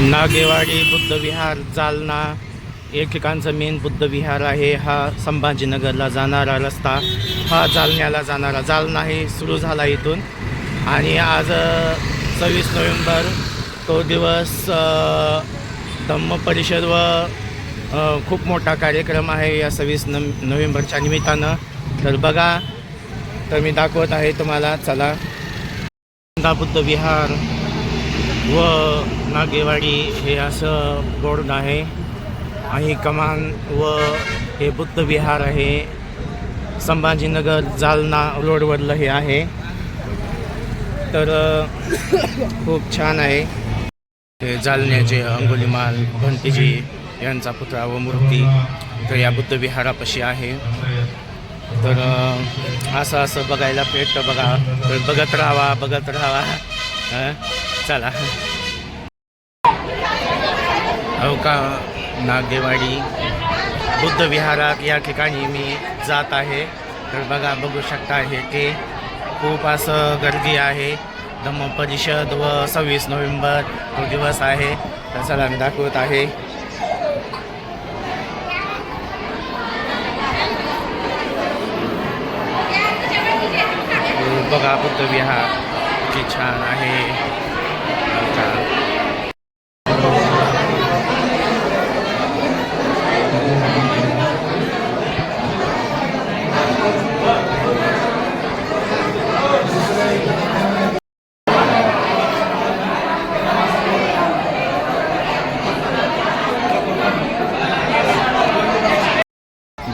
नागेवाडी बुद्ध विहार जालना या ठिकाणचं मेन बुद्ध विहार आहे. हा संभाजीनगरला जाणारा रस्ता हा जालन्याला जाणारा. जालना हे सुरू झाला इथून. आणि आज सव्वीस नोव्हेंबर तो दिवस अ, धम्म परिषद व खूप मोठा कार्यक्रम आहे या सव्वीस न नोव्हेंबरच्या निमित्तानं. तर बघा तर मी दाखवत आहे तुम्हाला चला. बुद्ध विहार. व नागेवाडी हे असं बोर्ड आहे. आणि कमान व हे बुद्ध विहार आहे. संभाजीनगर जालना रोडवरलं हे आहे. तर खूप छान आहे. हे जालन्याचे अंगुलीमाल भंतीजी यांचा पुतळा व मूर्ती. तर या बुद्ध विहारापाशी आहे. तर असं असं बघायला भेटतं बघा. तर बघत राहावा बघत राहावा चला. हो का नागेवाडी बुद्ध विहारात या ठिकाणी मी जात आहे. तर बघा बघू शकता हे की खूप असं गर्दी आहे. धम्म परिषद व सव्वीस नोव्हेंबर तो दिवस आहे. तर चला मी दाखवत आहे. बघा बुद्ध विहार किती छान आहे बघा.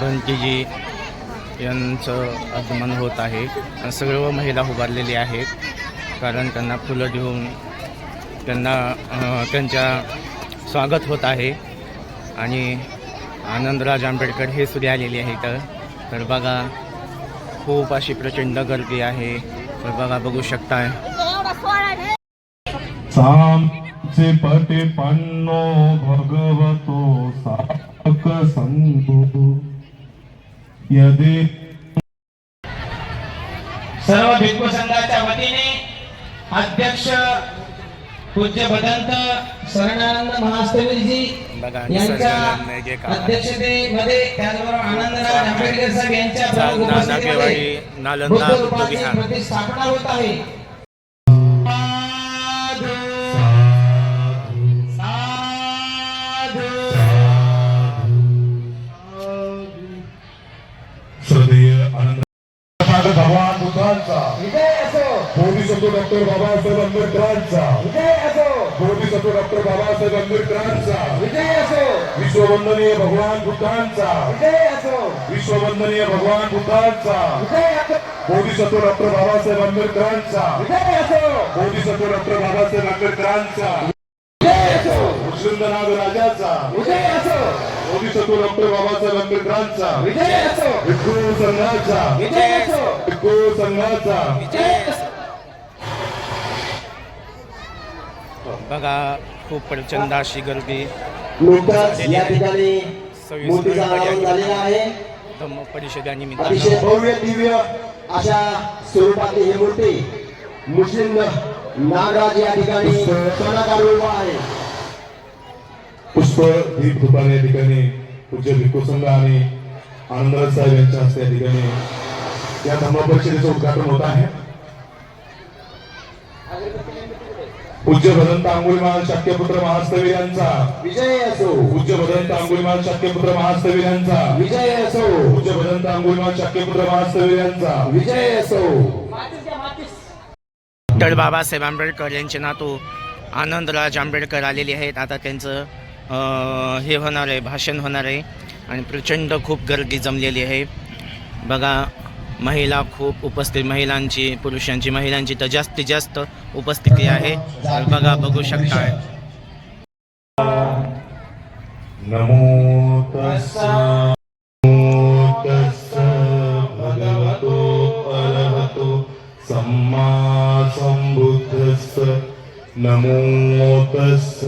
भंतीजी यांचं आगमन होत आहे. सर्व महिला उभारलेली आहेत. कारण त्यांना फुलं देऊन त्यांना त्यांच्या स्वागत होत आहे. आणि आनंदराज आंबेडकर हे सुद्धा आलेले आहेत. तर बघा खूप अशी प्रचंड गर्दी आहे. तर बघा बघू शकताय. सामचे पटे पन्नो भगवतो साक यदे सर्व भिक्खू संघाच्या वतीने अध्यक्ष पूज्य भदंत शरणानंद महास्तवीरजी बघा यांच्या. अध्यक्षतेमध्ये त्याचबरोबर आनंदराज आंबेडकर साहेब यांच्या प्रमुख उपस्थितीमध्ये प्रतिष्ठापना होत आहे डॉक्टर बाबासाहेब आंबेडकरांचा विजय असो बोधिसत्व डॉक्टर बाबासाहेब आंबेडकरांचा विजय असो विश्ववंदनीय भगवान बुद्धांचा विजय असो विश्ववंदनीय भगवान बुद्धांचा बोधिसत्व डॉक्टर बाबासाहेब आंबेडकरांचा विजय असो बोधिसत्व डॉक्टर बाबासाहेब आंबेडकरांचा विजय असो मुस्लिम राजाचा विजय असो बोधिसत्व डॉक्टर बाबासाहेब आंबेडकरांचा विजय असो भिक्खू संघाचा विजय असो भिक्खू संघाचा विजय असो बघा खूप प्रचंड अशी गर्दी ठिकाणी सव्वीस मूर्तीचा नोव्हेंबर या अनावरण झालेला आहे. धम्म अतिशय परिषदेनिमित्तानं भव्य दिव्य अशा स्वरूपातली ही मूर्ती मुस्लिम नागराज या ठिकाणी सोनाकार उभा आहे. पुष्प दीप धुपाने या ठिकाणी पूज्य भिक्खू संघ आणि आनंदराज साहेब यांच्या हस्ते या ठिकाणी या धम्म परिषदेचं उद्घाटन होत आहे. पूज्य भदंत अंगुलीमाल शाक्यपुत्र महास्तवीर यांचा विजय असो. पूज्य भदंत अंगुलीमाल शाक्यपुत्र महास्तवीर यांचा विजय असो. पूज्य भदंत अंगुलीमाल शाक्यपुत्र महास्तवीर यांचा विजय असो. डॉक्टर बाबासाहेब आंबेडकर यांचे नातू आनंदराज आंबेडकर आलेले आहेत. आता त्यांचं अं, हे होणार आहे भाषण होणार आहे. आणि प्रचंड खूप गर्दी जमलेली आहे. बघा महिला खूप उपस्थित महिलांची पुरुषांची महिलांची तर जास्तीत जास्त उपस्थिती आहे. बघा बघू शकता नमो नमो तस्स भगवतो अरहतो सम्मा सम्बुद्धस्स नमो तस्स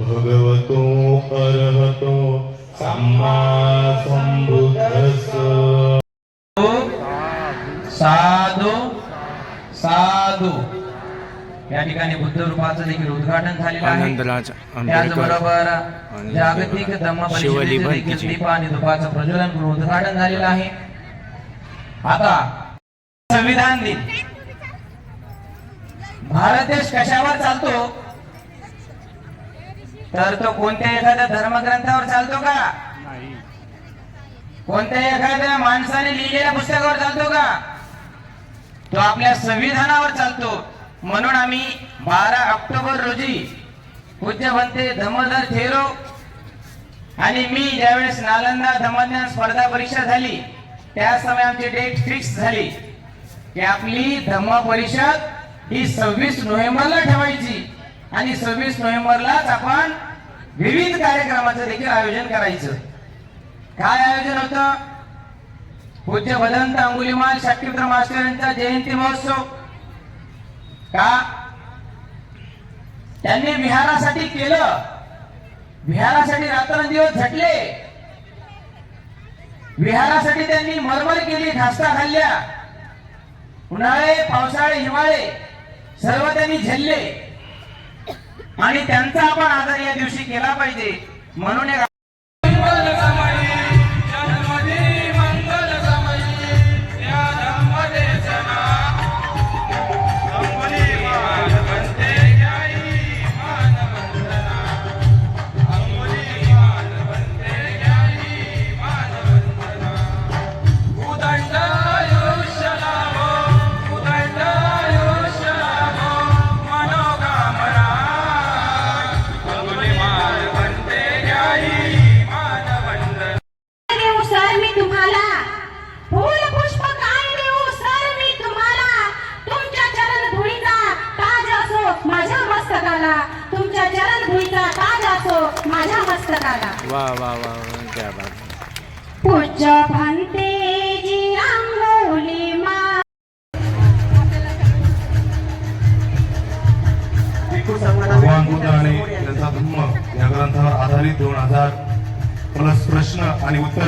भगवतो अरहतो सम्मा सम्बुद्धस्स साधू साधू. या ठिकाणी बुद्ध रूपाचं देखील उद्घाटन झालेलं आहे. त्याचबरोबर जागतिक धम्म शिवली परिषदेचे देखील भंतीजी. दीप आणि धुपाचं प्रज्वलन करून उद्घाटन झालेलं आहे. आता संविधान दिन. भारत देश कशावर चालतो? तर तो कोणत्या एखाद्या धर्मग्रंथावर चालतो का? कोणत्या एखाद्या माणसाने लिहिलेल्या पुस्तकावर चालतो का? तो आपल्या संविधानावर चालतो. म्हणून आम्ही बारा ऑक्टोबर रोजी पूज्य बनते धमोदर थेरो आणि मी ज्यावेळेस नालंदा धमज्ञान स्पर्धा परीक्षा झाली त्या समय आमची डेट फिक्स झाली की आपली धम्म परिषद ही सव्वीस नोव्हेंबरला ठेवायची आणि सव्वीस नोव्हेंबरलाच आपण विविध कार्यक्रमाचं देखील आयोजन करायचं. काय आयोजन होतं? पूज्य भदंत अंगुलीमाल शाक्यपुत्र मास्टर यांचा जयंती महोत्सव. का? त्यांनी विहारासाठी केलं. विहारासाठी रात्रंदिवस झटले. विहारासाठी त्यांनी मरमर केली धास्ता खाल्ल्या. उन्हाळे पावसाळे हिवाळे सर्व त्यांनी झेलले. आणि त्यांचा आपण आदर या दिवशी केला पाहिजे. म्हणून आणि उत्तर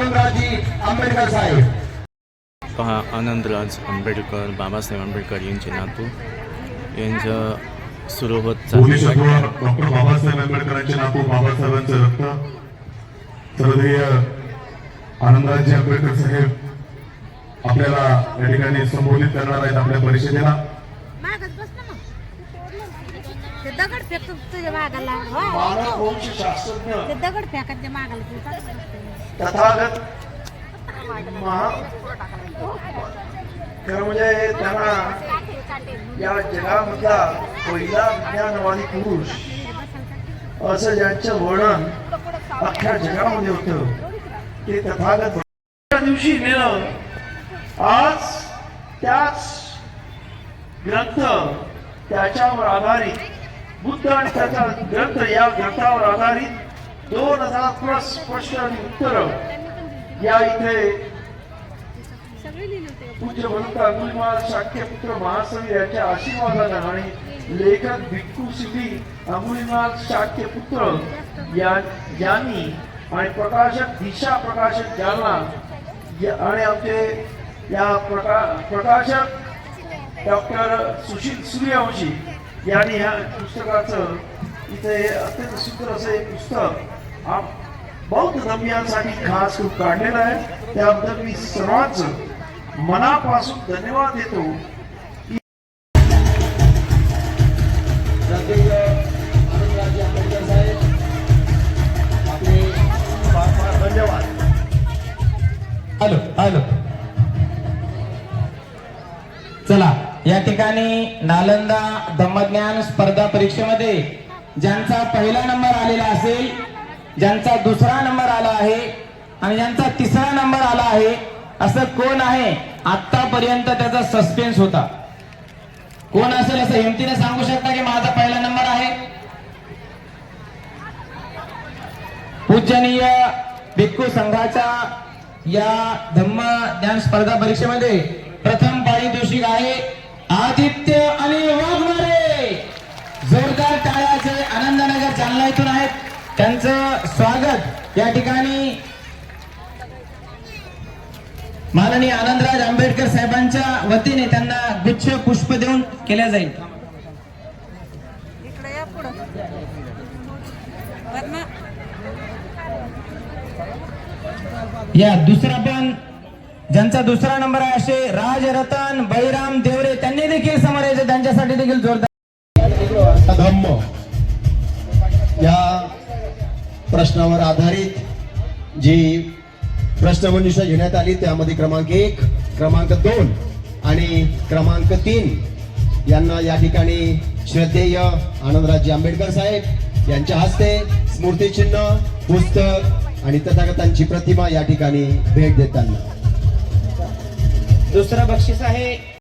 आंबेडकर साहेब. पहा आनंदराज आंबेडकर बाबासाहेब आंबेडकर यांचे नातू. यांचं सुरू होत डॉक्टर बाबासाहेब आंबेडकरांचे नातू बाबासाहेबांचं रक्त. सर्वधीय आनंदराजी आंबेडकर साहेब आपल्याला या ठिकाणी संबोधित करणार आहेत आपल्या परिषदेला. दगड फेकतो तुझ्या मागाला. ते दगड फेकायचे मागाला. तथागत महा खरं म्हणजे त्यांना या जगामधला पहिला विज्ञानवादी पुरुष असं ज्यांचं वर्णन अख्ख्या जगामध्ये होतं ते तथागत त्या दिवशी नेलं. आज त्याच ग्रंथ त्याच्यावर आधारित बुद्ध आणि त्याचा ग्रंथ या ग्रंथावर आधारित दोन हजार प्लस प्रश्न आणि उत्तर. या इथे पूज्य भक्त अंगुलीमाल शाक्यपुत्र महासवी यांच्या आशीर्वादानं आणि लेखक भिक्कू सिटी अंगुलीमाल शाक्यपुत्र पुत्र यांनी आणि प्रकाशक दिशा प्रकाशक जालना आणि आमचे या प्रका प्रकाशक डॉक्टर सुशील सूर्यवंशी यांनी ह्या पुस्तकाचं इथे अत्यंत सुंदर असं एक पुस्तक बौद्ध धर्मियांसाठी खास रूप काढलेला आहे. त्याबद्दल मी सर्वांच मनापासून धन्यवाद देतो. धन्यवाद हॅलो हॅलो. चला या ठिकाणी नालंदा धम्मज्ञान स्पर्धा परीक्षेमध्ये ज्यांचा पहिला नंबर आलेला असेल ज्यांचा दुसरा नंबर आला आहे आणि ज्यांचा तिसरा नंबर आला आहे असं कोण आहे? आतापर्यंत त्याचा सस्पेन्स होता. कोण असेल असं हिमतीने सांगू शकता की माझा पहिला नंबर आहे? पूजनीय भिक्खू संघाच्या या धम्म ज्ञान स्पर्धा परीक्षेमध्ये प्रथम पारितोषिक आहे आदित्य आणि वाघमारे. जोरदार टाळ्याचे आनंदनगर जालना इथून आहेत. त्यांचं स्वागत या ठिकाणी माननीय आनंदराज आंबेडकर साहेबांच्या वतीने त्यांना गुच्छ पुष्प देऊन केल्या जाईल. इकडे या पुढं. पद्मा या दुसरा पण ज्यांचा दुसरा नंबर आहे असे राजरतन बैराम देवरे त्यांनी देखील समोर यायचे त्यांच्यासाठी देखील जोरदार प्रश्नावर आधारित जी प्रश्नमंजुषा घेण्यात आली त्यामध्ये क्रमांक एक क्रमांक दोन आणि क्रमांक तीन यांना या ठिकाणी श्रद्धेय आनंदराजी आंबेडकर साहेब यांच्या हस्ते स्मृतिचिन्ह पुस्तक आणि तथागतांची प्रतिमा या ठिकाणी भेट देताना. दुसरं बक्षीस आहे